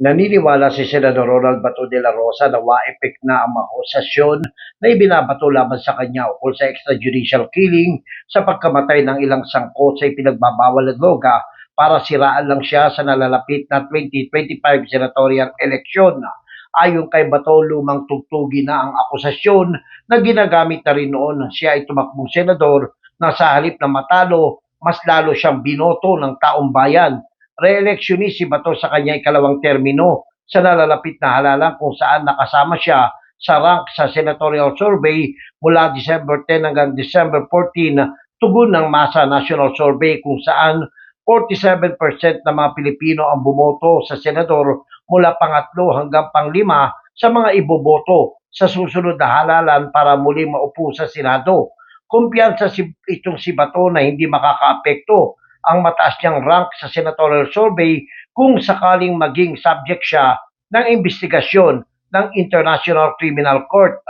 Naniniwala si Senador Ronald Bato de la Rosa na wa-effect na ang mga akusasyon na ibinabato laban sa kanya ukol sa extrajudicial killing sa pagkamatay ng ilang sangkot sa ipinagbabawal na droga para siraan lang siya sa nalalapit na 2025 senatorial election. Ayon kay Bato, lumang tugtugi na ang akusasyon na ginagamit na rin noon siya ay tumakbong senador na sa halip na matalo, mas lalo siyang binoto ng taong bayan re-electionist si Bato sa kanyang ikalawang termino sa nalalapit na halalan kung saan nakasama siya sa rank sa senatorial survey mula December 10 hanggang December 14 tugon ng Masa National Survey kung saan 47% ng mga Pilipino ang bumoto sa senador mula pangatlo hanggang panglima sa mga iboboto sa susunod na halalan para muli maupo sa Senado. Kumpiyansa si, itong si Bato na hindi makakaapekto ang mataas niyang rank sa senatorial survey kung sakaling maging subject siya ng investigasyon ng International Criminal Court.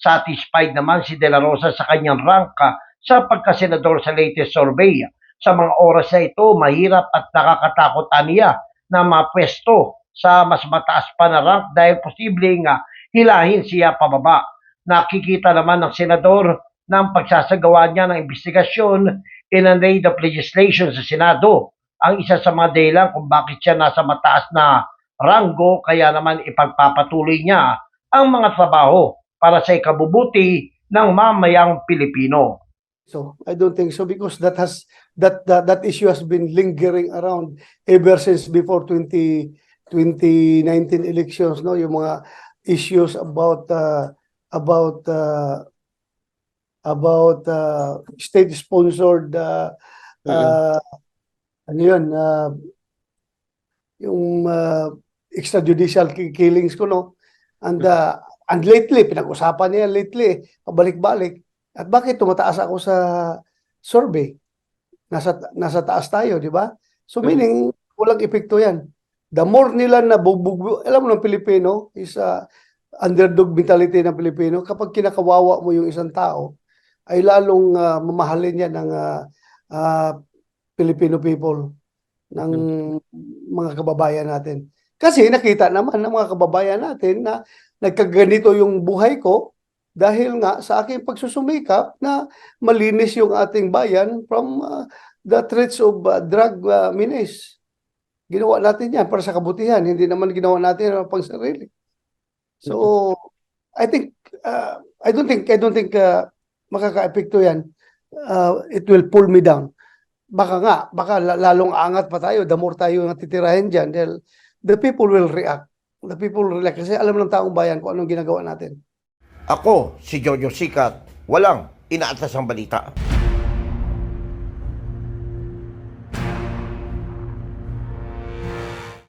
Satisfied naman si De La Rosa sa kanyang rank sa pagkasenador sa latest survey. Sa mga oras na ito, mahirap at nakakatakot niya na mapwesto sa mas mataas pa na rank dahil posibleng ah, hilahin siya pababa. Nakikita naman ng senador ng pagsasagawa niya ng investigasyon in an aid of legislation sa Senado. Ang isa sa mga dahilan kung bakit siya nasa mataas na ranggo kaya naman ipagpapatuloy niya ang mga trabaho para sa ikabubuti ng mamayang Pilipino. So I don't think so because that has that that, that issue has been lingering around ever since before 20 2019 elections no yung mga issues about uh, about uh, about uh, state sponsored uh, uh, ano yun uh, yung uh, extrajudicial ki- killings ko no and uh, and lately pinag-usapan niya lately pabalik-balik at bakit tumataas ako sa survey? Nasa nasa taas tayo, di ba? So meaning walang epekto 'yan. The more nila na bubug alam mo ng Pilipino is uh, underdog mentality ng Pilipino kapag kinakawawa mo yung isang tao ay lalong uh, mamahalin yan ng uh, uh, Filipino people ng mga kababayan natin. Kasi nakita naman ng mga kababayan natin na nagkaganito yung buhay ko dahil nga sa aking pagsusumikap na malinis yung ating bayan from uh, the threats of uh, drug uh, menace. Ginawa natin yan para sa kabutihan, hindi naman ginawa natin pang sarili. So, I think, uh, I don't think, I don't think uh, makaka-epekto yan. Uh, it will pull me down. Baka nga, baka la- lalong angat pa tayo, the more tayo natitirahin dyan. Dahil the people will react. The people will react. Kasi alam ng taong bayan kung anong ginagawa natin. Ako, si Jojo Sikat, walang inaatas ang balita.